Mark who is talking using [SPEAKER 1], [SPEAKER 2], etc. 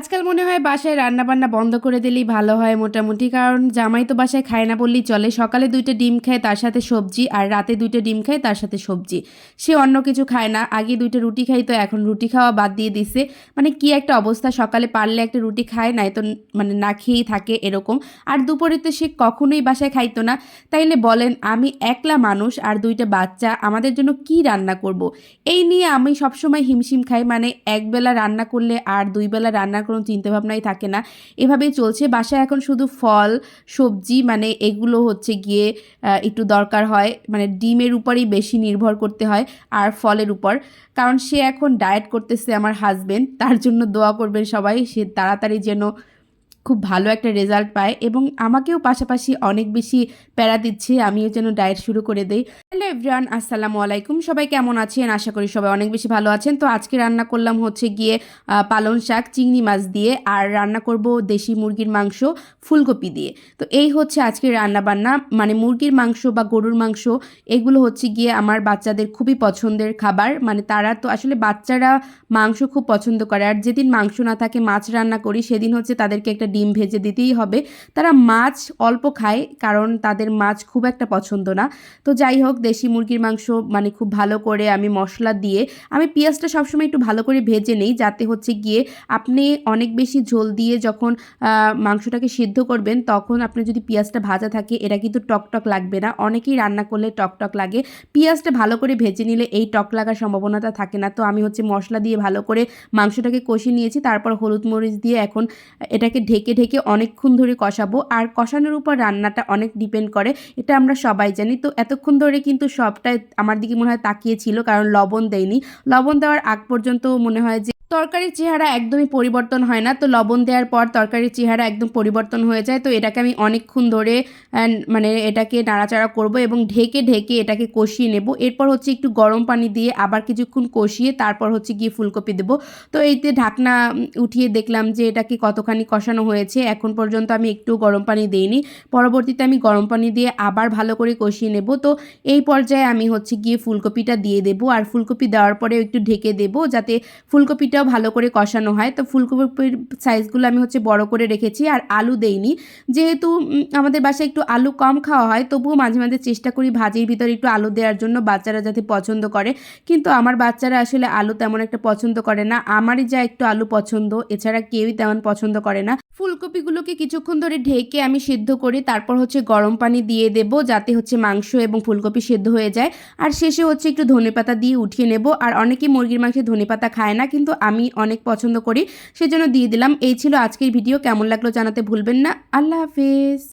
[SPEAKER 1] আজকাল মনে হয় বাসায় রান্না বান্না বন্ধ করে দিলেই ভালো হয় মোটামুটি, কারণ জামাই তো বাসায় খায় না বললেই চলে। সকালে দুইটা ডিম খায়, তার সাথে সবজি, আর রাতে দুইটা ডিম খায়, তার সাথে সবজি। সে অন্য কিছু খায় না। আগে দুইটা রুটি খাই তো এখন রুটি খাওয়া বাদ দিয়ে দিছে। মানে কি একটা অবস্থা, সকালে পারলে একটা রুটি খায়, নাই তো মানে না খেয়েই থাকে এরকম। আর দুপুরে তো সে কখনোই বাসায় খাইতো না। তাইলে বলেন, আমি একলা মানুষ আর দুইটা বাচ্চা, আমাদের জন্য কি রান্না করব। এই নিয়ে আমি সবসময় হিমশিম খাই। মানে একবেলা রান্না করলে আর দুই বেলা রান্নার কোনো চিন্তাভাবনাই থাকে না। এভাবেই চলছে। বাসায় এখন শুধু ফল, সবজি মানে এগুলো হচ্ছে গিয়ে একটু দরকার হয়। মানে ডিমের উপরেই বেশি নির্ভর করতে হয় আর ফলের উপর। কারণ সে এখন ডায়েট করতেছে আমার হাজবেন্ড তার জন্য দোয়া করবেন সবাই। সে তাড়াতাড়ি যেন খুব ভালো একটা রেজাল্ট পায় এবং আমাকেও পাশাপাশি অনেক বেশি প্যারা দিচ্ছে। আমিও যেন ডায়েট শুরু করে দেই। হ্যালো এভরিওয়ান আসসালামু আলাইকুম। সবাই কেমন আছেন? আশা করি সবাই অনেক বেশি ভালো আছেন। তো আজকে রান্না করলাম হচ্ছে গিয়ে আহ, পালং শাক চিংড়ি মাছ দিয়ে। আর রান্না করব দেশি মুরগির মাংস ফুলকপি দিয়ে। তো এই হচ্ছে আজকে রান্না বান্না মানে মুরগির মাংস বা গরুর মাংস এগুলো হচ্ছে গিয়ে আমার বাচ্চাদের খুবই পছন্দের খাবার। মানে তারা তো আসলে বাচ্চারা মাংস খুব পছন্দ করে। আর যেদিন মাংস না থাকে মাছ রান্না করি সেদিন হচ্ছে তাদেরকে একটা ডিম ভেজে দিতেই হবে। তারা মাছ অল্প খায় কারণ তাদের মাছ খুব একটা পছন্দ না। তো যাই হোক, দেশি মুরগির মাংস মানে খুব ভালো করে আমি মশলা দিয়ে, আমি পেঁয়াজটা সবসময় একটু ভালো করে ভেজে নেই যাতে হচ্ছে গিয়ে আপনি অনেক বেশি ঝোল দিয়ে যখন মাংসটাকে সিদ্ধ করবেন তখন আপনি যদি পেঁয়াজটা ভাজা থাকে, এটা কিন্তু টকটক লাগবে না। অনেকেই রান্না করলে টকটক লাগে। পেঁয়াজটা ভালো করে ভেজে নিলে এই টক লাগার সম্ভাবনাটা থাকে না। তো আমি হচ্ছে মশলা দিয়ে ভালো করে মাংসটাকে কষিয়ে নিয়েছি, তারপর হলুদ মরিচ দিয়ে এখন এটাকে ঢেকে ঢেকে ঢেকে অনেকক্ষণ ধরে কষাবো। আর কষানোর উপর রান্নাটা অনেক ডিপেন্ড করে, এটা আমরা সবাই জানি। তো এতক্ষণ ধরে কিন্তু সবটাই আমার দিকে মনে হয় তাকিয়েছিল কারণ লবণ দেয়নি। লবণ দেওয়ার আগ পর্যন্ত মনে হয় যে তরকারির চেহারা একদমই পরিবর্তন হয় না। তো লবণ দেওয়ার পর তরকারির চেহারা একদম পরিবর্তন হয়ে যায়। তো এটাকে আমি অনেকক্ষণ ধরে মানে এটাকে নাড়াচাড়া করব এবং ঢেকে ঢেকে এটাকে কষিয়ে নেব। এরপর হচ্ছে একটু গরম পানি দিয়ে আবার কিছুক্ষণ কষিয়ে তারপর হচ্ছে গিয়ে ফুলকপি দেবো। তো এইতে ঢাকনা উঠিয়ে দেখলাম যে এটাকে কতখানি কষানো হয়েছে, এখন পর্যন্ত আমি একটু গরম পানি দিইনি। পরবর্তীতে আমি গরম পানি দিয়ে আবার ভালো করে কষিয়ে নেব। তো এই পর্যায়ে আমি হচ্ছে গিয়ে ফুলকপিটা দিয়ে দেবো। আর ফুলকপি দেওয়ার পরে একটু ঢেকে দেবো যাতে ফুলকপিটাও ভালো করে কষানো হয়। তো ফুলকপির সাইজগুলো আমি হচ্ছে বড় করে রেখেছি আর আলু দেইনি। যেহেতু আমাদের বাসায় একটু আলু কম খাওয়া হয়, তবুও মাঝে মাঝে চেষ্টা করি ভাজির ভিতরে একটু আলু দেওয়ার জন্য, বাচ্চারা যাতে পছন্দ করে। কিন্তু আমার বাচ্চারা আসলে আলু তেমন একটা পছন্দ করে না। আমারই যা একটু আলু পছন্দ, এছাড়া কেউই তেমন পছন্দ করে না। ফুলকপিগুলোকে কিছুক্ষণ ধরে ঢেকে আমি সিদ্ধ করি, তারপর হচ্ছে গরম পানি দিয়ে দেব, যাতে হচ্ছে মাংস এবং ফুলকপি সিদ্ধ হয়ে যায়। আর শেষে হচ্ছে একটু ধনেপাতা দিয়ে উঠিয়ে নেব। আর অনেকে মুরগির মাংসে ধনেপাতা খায় না, কিন্তু আমি অনেক পছন্দ করি। সেজন্য দিয়ে দিলাম। এই ছিল আজকের ভিডিও। কেমন লাগল জানাতে ভুলবেন না। আল্লাহ হাফেজ।